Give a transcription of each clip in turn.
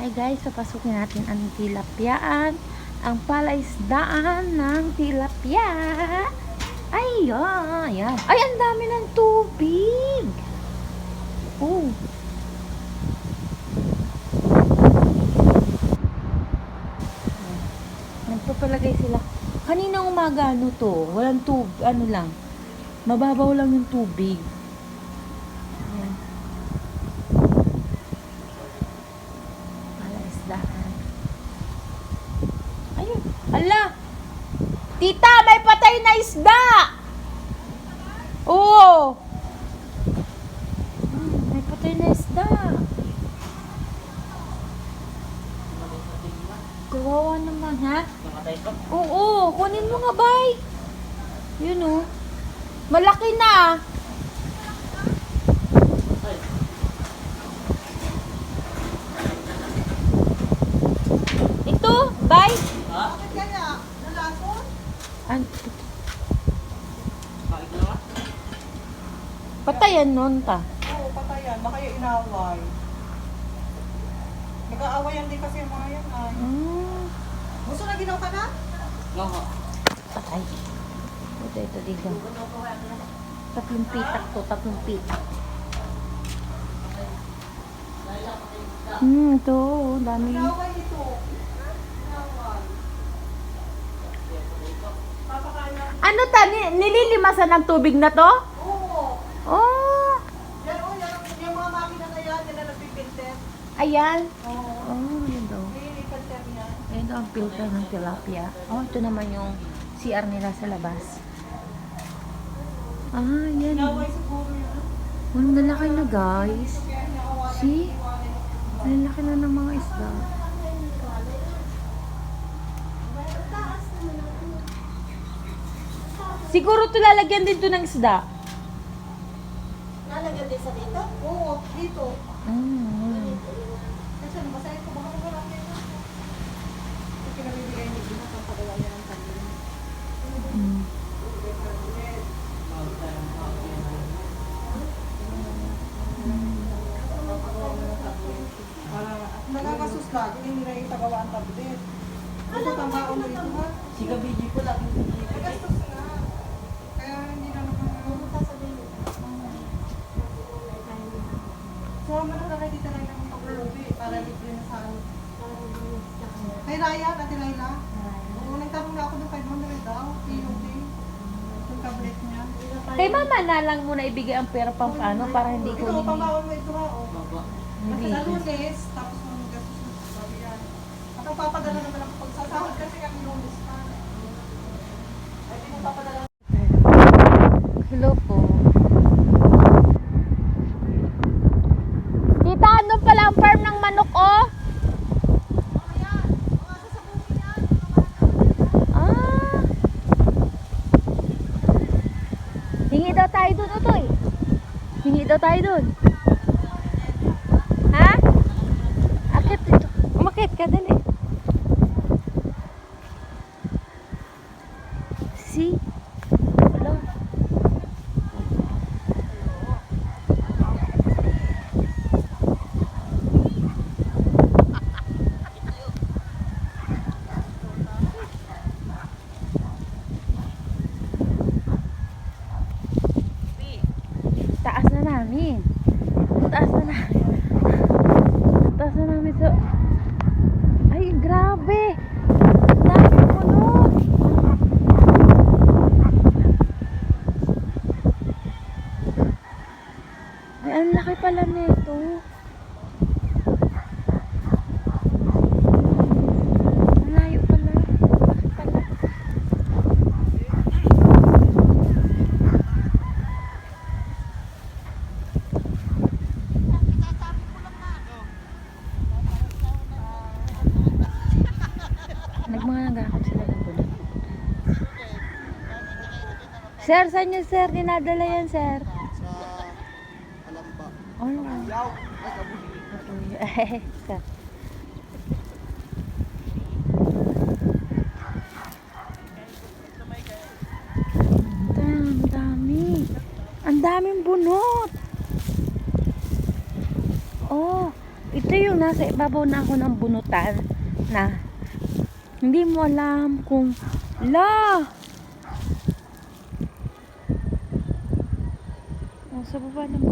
Hi guys, papasukin natin ang tilapyaan. Ang palaisdaan ng tilapia. Ayan, ayan. Ay, ang dami ng tubig. Oh. Nagpapalagay sila. Kanina umaga ano to? Walang tub, ano lang. Mababaw lang yung tubig. Ayan. Palaisdaan. Ayun. Ala! Tita, may patay na isda! Oo! Hmm, may patay na isda. Kawawa naman, ha? Namatay pa. Oo, kunin mo nga, bay. Yun, oh. Malaki na. Ito, bay. Ha? Kaya, nalason? An Kain na nga. Patayan nun ta. Oo, patayan. Baka yung inaway. Nag-aawayan din kasi yung mga yan ay. Ah, Gusto na ginaw ka na? Oo. patay. Ito, ito, dito. Tatlong pitak to, tatlong pitak. Hmm, ito, oh, dami. Inaway ito. Ano ta, ni- nililimasan ng tubig na to? Oo. Oh, Yan, oh, yan. Yung mga makina na yan, yan na nagpipinter. ayan. Oo. Oh, yun daw. May pinter niya. Ayun daw ang filter ng tilapia. Oh, ito naman yung CR nila sa labas. Ah, yan. Yun. Ang lalaki na guys. See? Lalaki na ng mga isda. Siguro ito lalagyan din to ng isda. Nalagyan din sa dito? Oo, dito. Ano, pamilya. Mm. Nagkakasus lagi, hindi na yung pagawa ang tablet. Gusto kang baon mo ito ha? Si Kabiji po lagi biji. Lang muna ibigay ang pera pang ano para hindi ko Ito, hindi. pambaon mo ito ha. Baba. Kasi hindi. sa lunes, tapos nung gastos mo sa sabi yan. At ang papadala naman ako pagsasahod kasi kami lunes pa. Ay, di mo papadala. Hello po. Tita, ano pala ang farm ng manok, oh? Ah. Hingi daw tayo dun, Utoy. Hingi daw tayo dun. Ha? Akit. Umakit ka. See? Hello. Taas na namin. Taas na namin. Taas na namin so... Ay, grabe! Ang dami puno! Ay, ang laki pala nito. Ang layo pala. Laki pala. Nagmanga nagakap sila ng bulak. Sir, saan nyo sir? Dinadala yan, sir. sa Alamba. Yaw, kabuhi. Eh, sir. Ang dami. Ang daming bunot. Oh, ito Ito yung nasa ibabaw na ako ng bunutan na hindi mo alam kung la nasa baba ng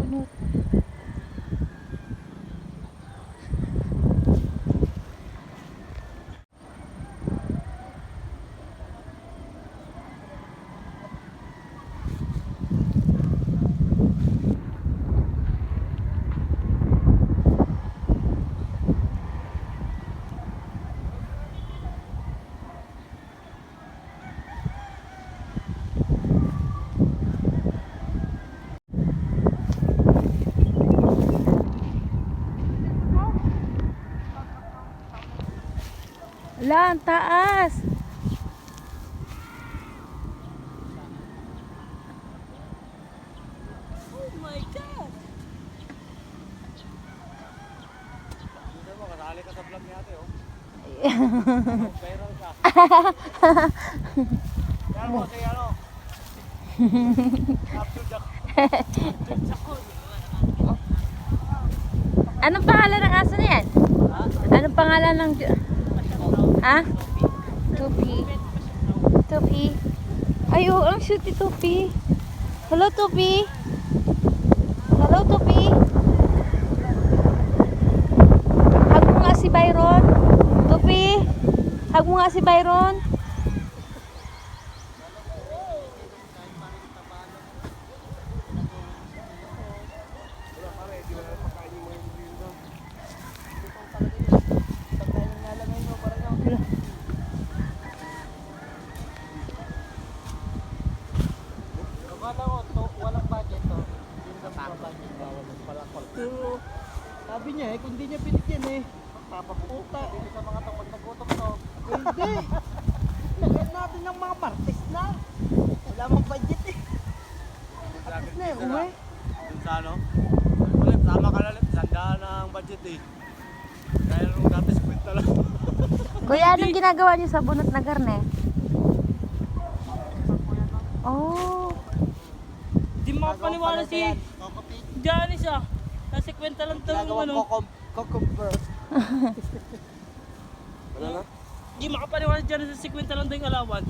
bunot Ala, ang taas. Oh my God! Hindi mo, kasali ka sa vlog ni ate, oh. Viral ka. Yan mo, si ano? Anong pangalan ng aso na yan? Anong pangalan ng... Ha? Tupi. Tupi. Ay, oh, ang cute ni Tupi. Hello, Tupi. Hello, Tupi. Hug mo nga si Byron. Tupi. Hug mo nga si Byron. Akala ko, to, walang budget to. Hindi na budget. Pala Pero, sabi niya eh, kung di niya binigyan eh, papaputa. Hindi sa mga to, pag nagutom to. Hindi. Lagyan natin ng mga martes na. Wala mang budget eh. Martes na eh, uwi. Dun sa ano? Ulit, tama ka na ulit. Sandaan na ang budget eh. Kaya nung dati 50 lang. Kuya, anong ginagawa niyo sa bunot na karne? Oh. Di makapaniwala si Ah. Nasa kwenta lang ito ng ano. Cucumber. Wala na? Di makapaniwala Janice sa 50 lang daw yung allowance.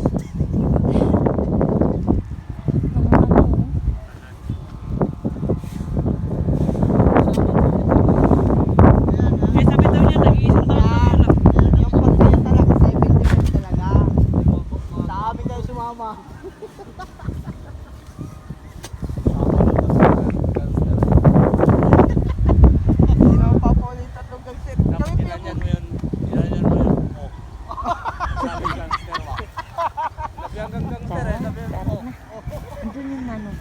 Kaya sabi daw niya, tag-iisang taon na yun ah. Yung pagkaya talaga, 70 pesos talaga. Sa amin kayo sumama. Hindi na mapapaulit tatlong gangster. Dapat Kami ginanyan mo yun. Ginanyan mo yun. Oh. Sabi gangster mo. Sabi hanggang gangster eh. Sabi Tara oh. na. Andun yung manok.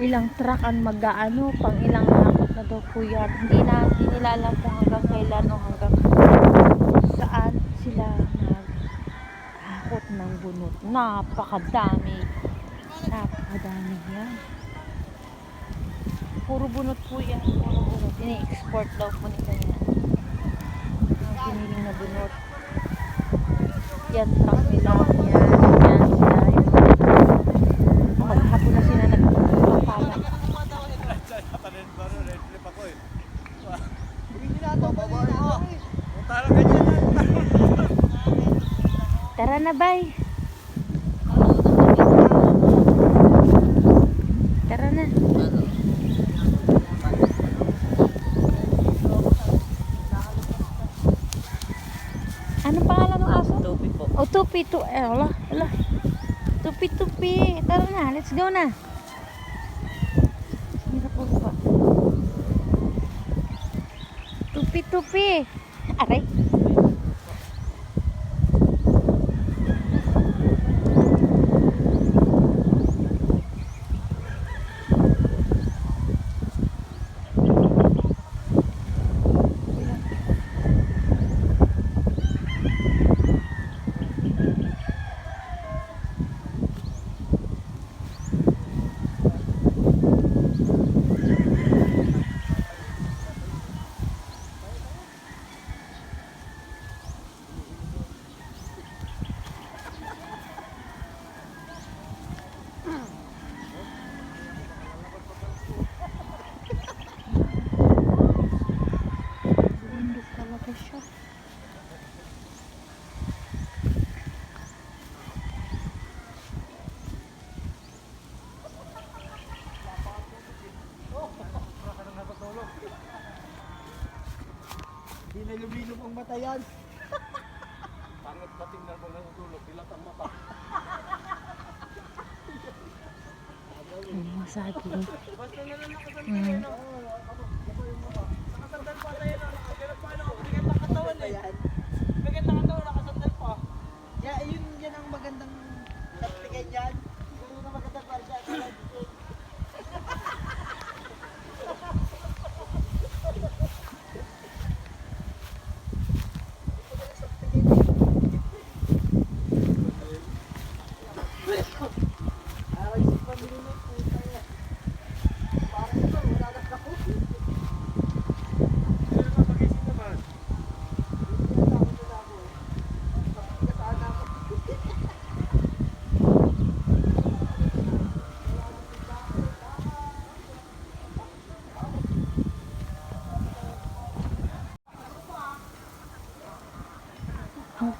Ilang truck ang mag-aano, pang ilang lakot na daw po. Hindi na, hindi nila alam kung hanggang kailan o hanggang saan sila mag-akot ng bunot. Napakadami. Napakadami yan. Puro bunot po yan. Puro bunot. Ini-export daw po nila yan. Ang piniling na bunot. Yan, truck nila. Yan sila. Yung maghapon na sila nagpapalan. Tanin ba rin? Red flip ako eh. Hindi na ito, babae na ako eh. Punta lang ganyan eh. Tara na, bay. Tara na. Anong pangalan ng aso? Topi po. Oh, tupi, tu eh, ala, ala. Tupi, tupi. Tara na, let's go na. Hirap po pa. Tupi, tupi. Mata yan. Pangit pa tingnan mo nasa dulo, pilat ang mata. Ay, masaging. Basta na lang nakasandal Mm.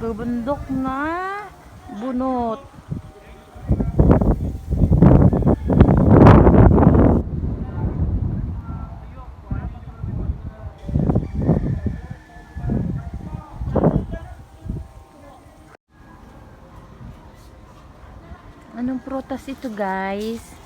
Kabundok na bunot. Anong prutas ito guys?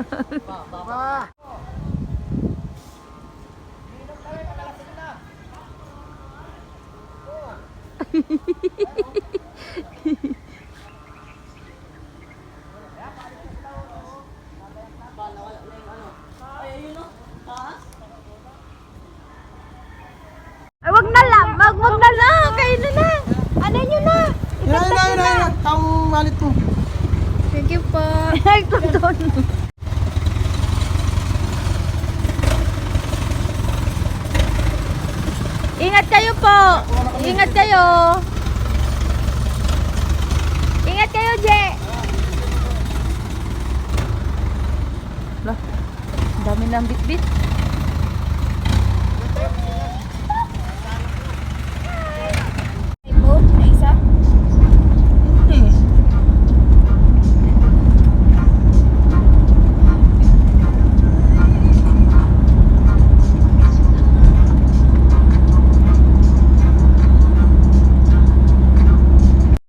Ay, wag na lang. Wag, wag na lang. Kayo na na. Ano nyo na? Yan, yan, yan, yan. Ang malit mo. Thank you po. Ay, doon. Ingat kayo po. Ingat kayo. Ingat kayo, Je. Lah, dami ng bitbit.